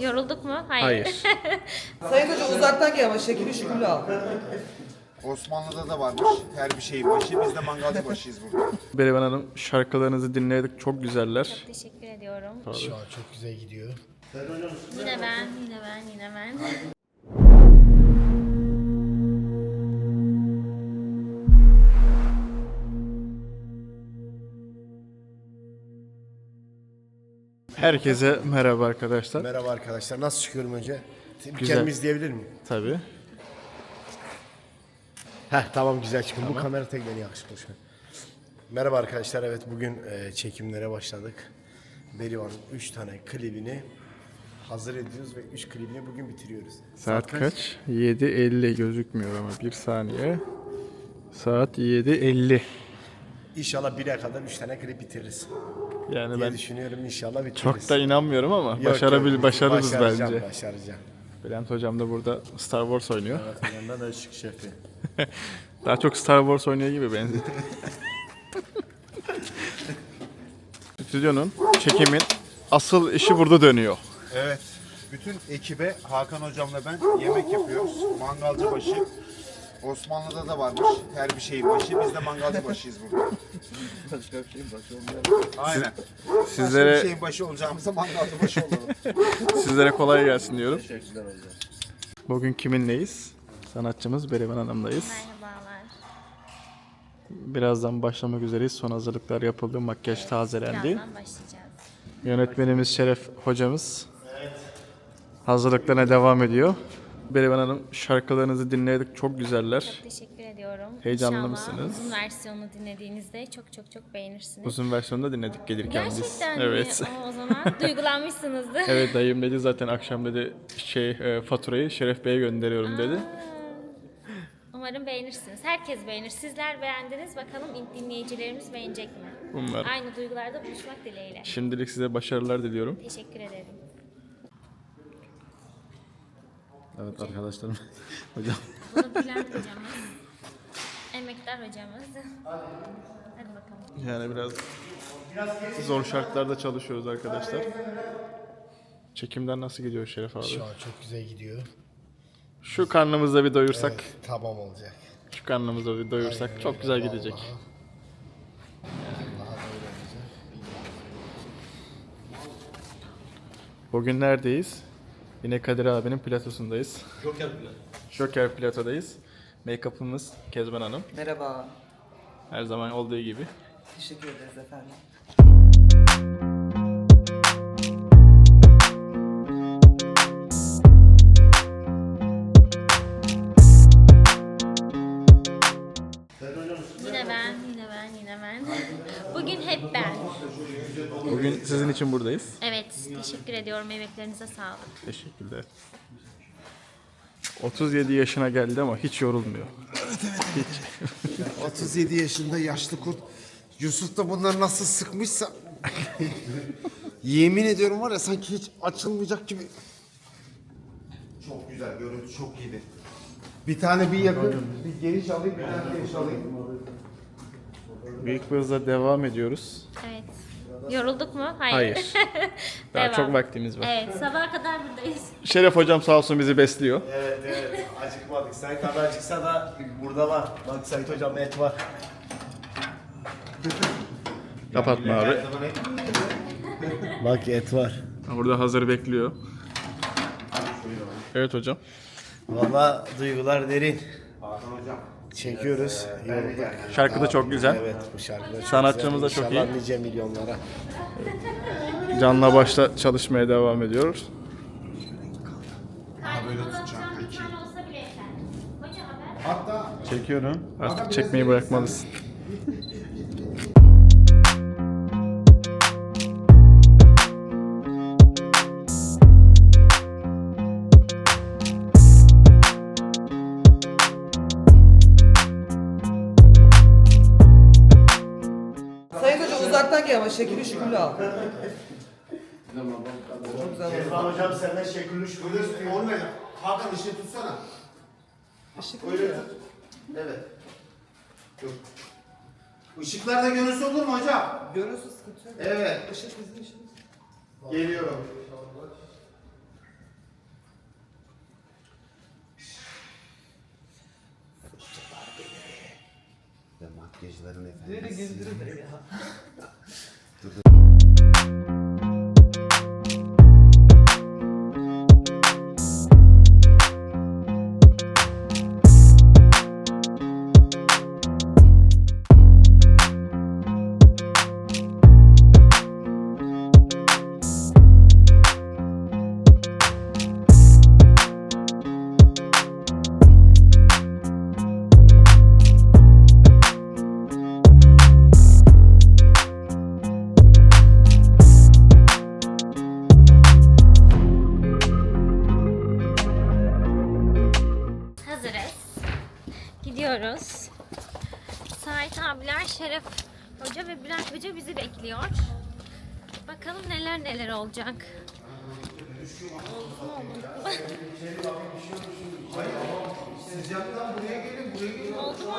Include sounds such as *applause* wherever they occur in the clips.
Yorulduk mu? Hayır. Hayır. *laughs* Sayın Hoca uzaktan gel ama şekilli şükürlü al. Osmanlı'da da varmış her bir şeyin başı. Biz de mangalcı başıyız burada. Berivan Hanım şarkılarınızı dinledik. Çok güzeller. Teşekkür ediyorum. Şu an çok güzel gidiyor. Yine ben, yine ben, yine ben. Herkese merhaba arkadaşlar. Merhaba arkadaşlar. Nasıl çıkıyorum önce? Bir Güzel. kendimi izleyebilir miyim? Tabii. Heh tamam güzel çıkın. Bu kamera tek beni yakışıklı şu an. Merhaba arkadaşlar. Evet bugün e, çekimlere başladık. Berivan'ın 3 tane klibini hazır ediyoruz ve 3 klibini bugün bitiriyoruz. Saat kaç? 7.50 gözükmüyor ama bir saniye. Saat 7.50. İnşallah 1'e kadar 3 tane klip bitiririz. Yani diye ben düşünüyorum inşallah bitiririz. çok da inanmıyorum ama Yok, başarabil yok, başarırız başaracağım, bence. Başaracağım. Bülent hocam da burada Star Wars oynuyor. Evet, yanında da ışık şefi. *laughs* Daha çok Star Wars oynuyor gibi benziyor. *laughs* Stüdyonun, çekimin asıl işi burada dönüyor. Evet. Bütün ekibe Hakan hocamla ben yemek yapıyoruz. Mangalcı başı. Osmanlı'da da varmış her bir şeyin başı. Biz de mangalcı başıyız burada. Başka bir şeyin başı olmayalım. Aynen. Başka bir Sizlere şeyin başı olacağımıza mangalcı başı olalım. sizlere kolay gelsin diyorum. Bugün kiminleyiz? Sanatçımız Berivan Hanım'dayız. Merhabalar. Birazdan başlamak üzereyiz. Son hazırlıklar yapıldı. Makyaj tazelendi. Birazdan başlayacağız. Yönetmenimiz Şeref hocamız hazırlıklarına devam ediyor. Berivan Hanım şarkılarınızı dinledik. Çok güzeller. Teşekkür ediyorum. Heyecanlı İnşallah mısınız? uzun versiyonunu dinlediğinizde çok çok çok beğenirsiniz. Uzun versiyonda dinledik gelirken biz. Gerçekten Evet. mi? Aa, o zaman *laughs* duygulanmışsınızdır. Evet dayım dedi zaten akşam dedi şey e, faturayı Şeref Bey'e gönderiyorum dedi. Umarım beğenirsiniz. Herkes beğenir. Sizler beğendiniz. Bakalım dinleyicilerimiz beğenecek mi? Umarım. Aynı duygularda buluşmak dileğiyle. Şimdilik size başarılar diliyorum. Teşekkür ederim. Evet arkadaşlarım. *laughs* Hocam. Bunu Bülent hocamız. Emektar hocamız. Hadi bakalım. Yani biraz zor şartlarda çalışıyoruz arkadaşlar. Çekimler nasıl gidiyor Şeref abi? Şu an çok güzel gidiyor. Şu karnımızda bir doyursak, Evet, tamam olacak. şu karnımızda bir doyursak çok güzel gidecek. Vallahi. Daha da öyle güzel. Bugün neredeyiz? Yine Kadir abinin platosundayız. Joker Plato. Joker Plato'dayız. Make-up'ımız Kezban Hanım. Merhaba. Her zaman olduğu gibi. Teşekkür ederiz efendim. Yine ben, yine ben, yine ben. Bugün hep ben. Bugün sizin için buradayız. Evet, teşekkür ediyorum. Emeklerinize sağlık. Teşekkürler. 37 yaşına geldi ama hiç yorulmuyor. 37 yaşında yaşlı kurt. Yusuf da bunları nasıl sıkmışsa. *laughs* Yemin ediyorum var ya sanki hiç açılmayacak gibi. Çok güzel görüntü çok iyiydi. Bir tane bir yakın, bir geniş alayım, bir tane geniş alayım. Büyük bir hızla devam ediyoruz. Evet. Yorulduk mu? Hayır. Hayır. *laughs* Daha Devam. çok vaktimiz var. Evet, sabaha kadar buradayız. *laughs* Şeref hocam sağ olsun bizi besliyor. Evet evet acıkmadık. Sen kadar acıksa da burada var. Bak Sait hocam et var. Kapatma abi. *laughs* Bak et var. Burada hazır bekliyor. Evet hocam. Valla duygular derin. Çekiyoruz. Yorulduk. Şarkı da çok güzel. Evet bu şarkı da çok Sanatçımız güzel. da çok İnşallah iyi. nice milyonlara. Canla başla çalışmaya devam ediyoruz. böyle tutacağım peki. haber. Çekiyorum. Artık çekmeyi bırakmalısın. *laughs* Şekül. Çok zaman. Erdoğan hocam senden şekilli şükür istiyor. Olmayacak. Hakan işi tutsana. Işık Öyle tut. Evet. Dur. Işıklarda görüntüsü olur mu hocam? Görüyorsun sıkıntı yok. Evet. Işık bizim işimiz. Geliyorum. Ve makyajların efendisi. Nereye gezdirir ya? Dur, dur. Gidiyoruz. Sait abiler, Şeref Hoca ve Bülent Hoca bizi bekliyor. Bakalım neler neler olacak. Oldu mu?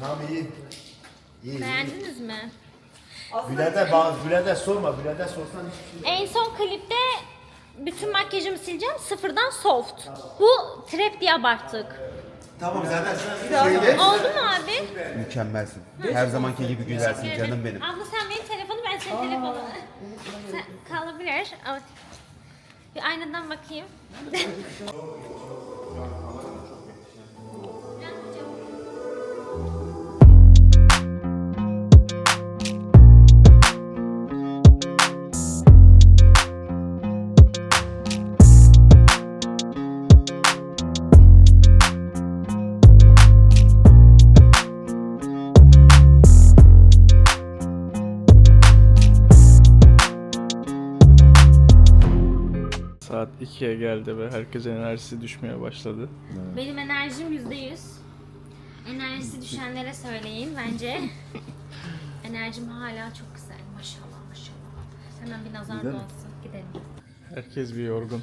Tamam iyi. İyi. Beğendiniz mi? Bülent'e bak, Bülent'e sorma. Bülent'e sorsan hiçbir şey En son klipte bütün makyajımı sileceğim. Sıfırdan soft. Bu trap diye abarttık. Tamam zaten Oldu mu abi? Mükemmelsin. Her zamanki gibi güzelsin canım benim. Abla sen benim telefonu ben senin telefonunu. Sen kalabilir ama bir aynadan bakayım. *laughs* Saat 2'ye geldi ve herkesin enerjisi düşmeye başladı. Benim enerjim yüzde yüz. Enerjisi düşenlere söyleyin bence. Enerjim hala çok güzel. Maşallah maşallah. Hemen bir nazar olsun. Gidelim. Herkes bir yorgun.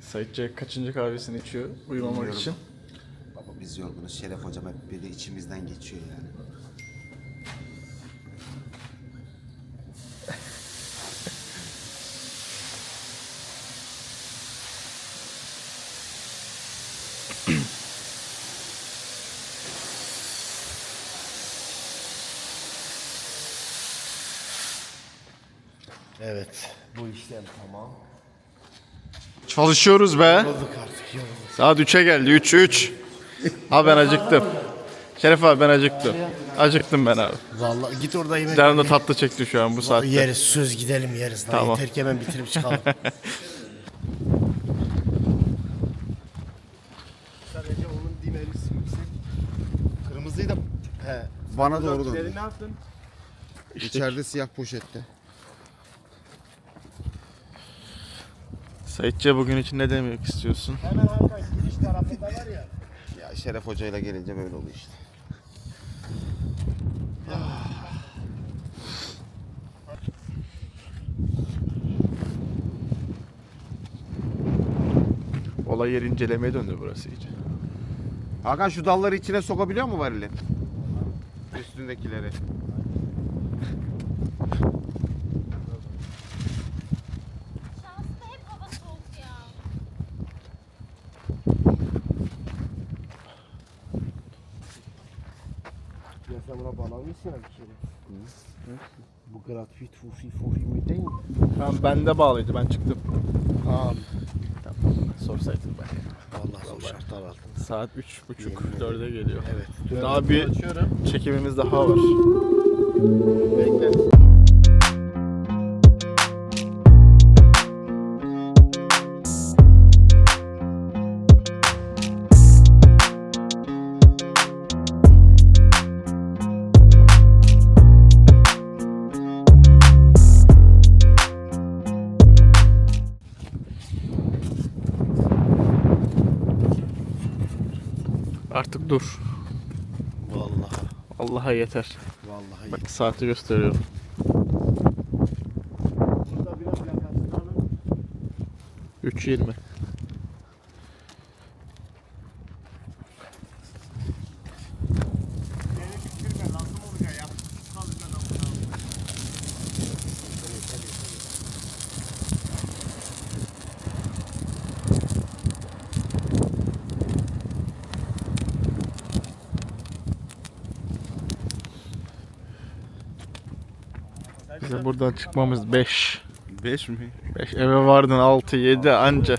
Saitçe kaçıncı kahvesini içiyor uyumamak Bilmiyorum. için. Baba biz yorgunuz. Şeref hocam hep böyle içimizden geçiyor yani. Evet. Bu işlem tamam. Çalışıyoruz be. Olduk artık. Yorulduk. Saat 3'e geldi. 3 3. Ha ben acıktım. Şeref abi ben acıktım. Acıktım ben abi. Vallahi git orada yemek Canım da tatlı çekti şu an bu saatte. Yeriz söz gidelim yeriz. Tamam. Yeter ki hemen bitirip çıkalım. *laughs* Sadece onun dimerisi yüksek. Kırmızıyı da He. bana doğru döndü. ne yaptın? İçeride siyah poşette. Saitçe bugün için ne demek istiyorsun? Hemen Hakan giriş tarafında var ya. Ya Şeref hocayla gelince böyle oluyor işte. Olay yeri incelemeye döndü burası iyice. Hakan şu dalları içine sokabiliyor mu varili? Üstündekileri. Şanslı hep hava soğuk ya. Ya sen buna bağlanmışsın ya bir kere. Bu gratuit fufi fufi mi değil mi? Tamam bende bağlıydı ben çıktım. Tamam. Sorsaydın ben. Vallahi zor şartlar altında. Saat 3.30 4'e geliyor. Evet. Daha bir çekimimiz daha var. Bekle. Artık dur. Vallahi. Allah'a yeter. Vallahi. Bak saati gösteriyorum. Burada biraz plakasını alın. 3.20. Bize buradan çıkmamız 5. 5 mi? 5 eve vardın 6 7 anca.